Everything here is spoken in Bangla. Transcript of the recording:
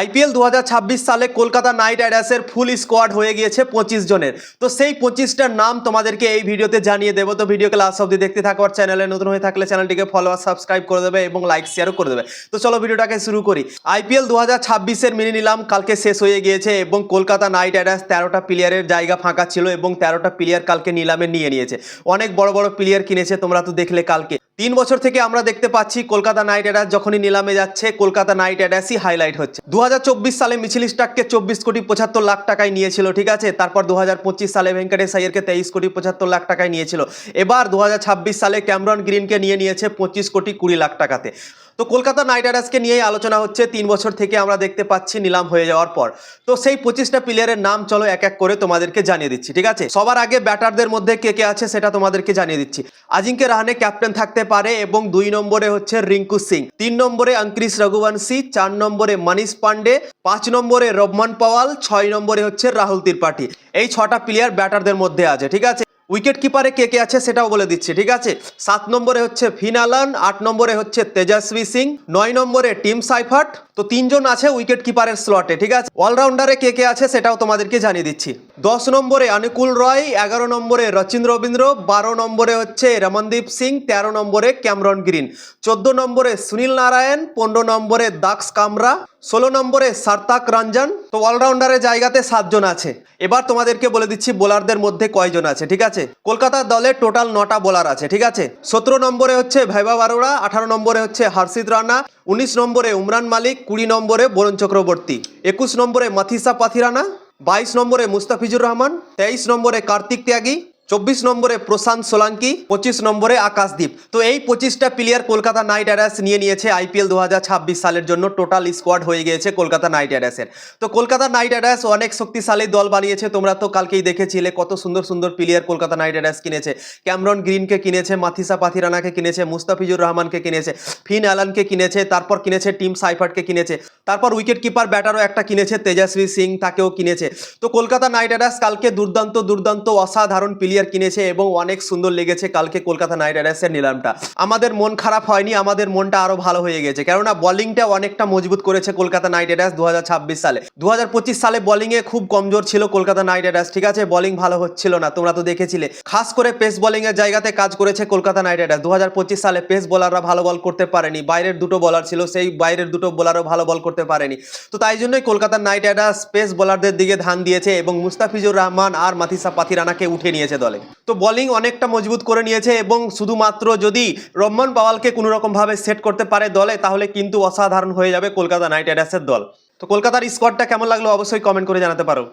আইপিএল দু হাজার ছাব্বিশ সালে কলকাতা নাইট রাইডার্সের ফুল স্কোয়াড হয়ে গিয়েছে পঁচিশ জনের। তো সেই পঁচিশটার নাম তোমাদেরকে এই ভিডিওতে জানিয়ে দেবো। তো ভিডিওকে লাস্ট অব্দি দেখতে থাকো আর চ্যানেলে নতুন হয়ে থাকলে চ্যানেলটিকে ফলো আর সাবস্ক্রাইব করে দেবে এবং লাইক শেয়ারও করে দেবে। তো চলো ভিডিওটাকে শুরু করি। আইপিএল দু হাজার ছাব্বিশের মিনি নিলাম কালকে শেষ হয়ে গিয়েছে এবং কলকাতা নাইট রাইডার্স তেরোটা প্লেয়ারের জায়গা ফাঁকা ছিল এবং তেরোটা প্লেয়ার কালকে নিলামে নিয়ে নিয়েছে। অনেক বড় বড় প্লেয়ার কিনেছে তোমরা তো দেখলে কালকে। তিন বছর থেকে আমরা দেখতে পাচ্ছি কলকাতা নাইট রাইডার্স যখনই নিলামে যাচ্ছে, কলকাতা নাইট রাইডার্সই হাইলাইট হচ্ছে। দু হাজার চব্বিশ সালে মিছিল স্টাককে চব্বিশ কোটি পঁচাত্তর লাখ টাকায় নিয়েছিল, ঠিক আছে? তারপর দু হাজার পঁচিশ সালে ভেঙ্কটেশ আইয়ারকে তেইশ কোটি পঁচাত্তর লাখ টাকায় নিয়েছিল। এবার দু হাজার ছাব্বিশ সালে ক্যামরন গ্রিনকে নিয়ে নিয়েছে পঁচিশ কোটি কুড়ি লাখ টাকাতে। তো কলকাতা নাইট রাইডার্সকে নিয়েই আলোচনা হচ্ছে। তিন বছর থেকে আমরা দেখতে পাচ্ছি নিলাম হয়ে যাওয়ার পর। তো সেই পঁচিশটা প্লেয়ারের নাম চলো এক এক করে তোমাদেরকে জানিয়ে দিচ্ছি, ঠিক আছে? সবার আগে ব্যাটারদের মধ্যে কে কে আছে সেটা তোমাদেরকে জানিয়ে দিচ্ছি। আজিঙ্কে রাহানে ক্যাপ্টেন থাকতে পারে এবং দুই নম্বরে হচ্ছে রিঙ্কু সিং। তিন নম্বরে অঙ্করিশ রঘুবংশী, চার নম্বরে মনীষ পান্ডে পাঁচ নম্বরে রবমান পাওয়াল, ছয় নম্বরে হচ্ছে রাহুল ত্রিপাঠী। এই ছটা প্লেয়ার ব্যাটারদের মধ্যে আছে, ঠিক আছে? উইকেট কিপারে কে কে আছে সেটাও বলে দিচ্ছি, ঠিক আছে? সাত নম্বরে হচ্ছে ফিনালান আট নম্বরে হচ্ছে তেজস্বী সিং, নয় নম্বরে টিম সাইফাট তো তিনজন আছে উইকেট কিপারের স্লটে ঠিক আছে? অলরাউন্ডারে কে কে আছে সেটাও তোমাদেরকে জানিয়ে দিচ্ছি। দশ নম্বরে অনুকূল রয়, এগারো নম্বরে রচিন রবীন্দ্র, বারো নম্বরে হচ্ছে রমনদীপ সিং, তেরো নম্বরে ক্যামরন গ্রিন। চোদ্দ নম্বরে সুনীল নারায়ণ, পনেরো নম্বরে দাক্স কামরা, ষোলো নম্বরে সার্তাক রঞ্জন। তো অলরাউন্ডারের জায়গাতে সাতজন আছে। এবার তোমাদেরকে বলে দিচ্ছি বোলারদের মধ্যে কয়জন আছে, ঠিক আছে? কলকাতার দলে টোটাল নটা বোলার আছে, ঠিক আছে? সতেরো নম্বরে হচ্ছে ভৈবা বারোড়া আঠারো নম্বরে হচ্ছে হর্ষিত রানা উনিশ নম্বরে উমরান মালিক, কুড়ি নম্বরে বরুণ চক্রবর্তী, একুশ নম্বরে মাথিসা পাথিরানা, বাইশ নম্বরে মুস্তাফিজুর রহমান, তেইশ নম্বরে কার্তিক ত্যাগী চব্বিশ নম্বরে প্রশান্ত সোলাঙ্কি, পঁচিশ নম্বরে আকাশদীপ। তো এই পঁচিশটা প্লেয়ার কলকাতা নাইট রাইডার্স নিয়ে নিয়েছে আইপিএল দু হাজার ছাব্বিশ সালের জন্য। টোটাল স্কোয়াড হয়ে গিয়েছে কলকাতা নাইট রাইডার্সের তো কলকাতা নাইট রাইডার্স অনেক শক্তিশালী দল বানিয়েছে। তোমরা তো কালকেই দেখেছিলে কত সুন্দর সুন্দর প্লেয়ার কলকাতা নাইট রাইডার্স কিনেছে। ক্যামরন গ্রিনকে কিনেছে, মাথিসা পাথিরানাকে কিনেছে, মুস্তাফিজুর রহমানকে কিনেছে, ফিন অ্যালানকে কিনেছে, তারপর কিনেছে টিম সাইফার্টকে কিনেছে, তারপর উইকেট কিপার ব্যাটারও একটা কিনেছে, তেজস্বী সিং তাকেও কিনেছে। তো কলকাতা নাইট রাইডার্স কালকে দুর্দান্ত দুর্দান্ত, অসাধারণ প্লেয়ার কিনেছে এবং অনেক সুন্দর লেগেছে কালকে কলকাতা নাইট রাইডার্সের নিলামটা। আমাদের মন খারাপ হয়নি, আমাদের মনটা আরও ভালো হয়ে গেছে। কেননা বোলিংটা অনেকটা মজবুত করেছে কলকাতা নাইট রাইডার্স দু হাজার ছাব্বিশ সালে। দুহাজার পঁচিশ সালে বোলিংয়ে খুব কমজোর ছিল কলকাতা নাইট রাইডার্স, ঠিক আছে? বোলিং ভালো হচ্ছিল না, তোমরা তো দেখেছিলে। খাস করে পেস বোলিং এর জায়গাতে কাজ করেছে কলকাতা নাইট রাইডার্স। দু হাজার পঁচিশ সালে পেস বোলাররা ভালো বল করতে পারেনি, বাইরের দুটো বোলার ছিল, সেই বাইরের দুটো বোলারও ভালো বল করতে পারেনি। তো তাই জন্যই কলকাতার নাইট রাইডার্স পেস বোলারদের দিকে ধান দিয়েছে এবং মুস্তাফিজুর রহমান আর মাথিসা পাথিরানাকে উঠে নিয়েছে দলে। তো বোলিং অনেকটা মজবুত করে নিয়েছে এবং শুধুমাত্র যদি রহমান পাওয়ালকে কোনো রকমভাবে সেট করতে পারে দলে, তাহলে কিন্তু অসাধারণ হয়ে যাবে কলকাতা নাইট রাইডার্সের দল। তো কলকাতার স্কোয়াডটা কেমন লাগল অবশ্যই কমেন্ট করে জানাতে পারো।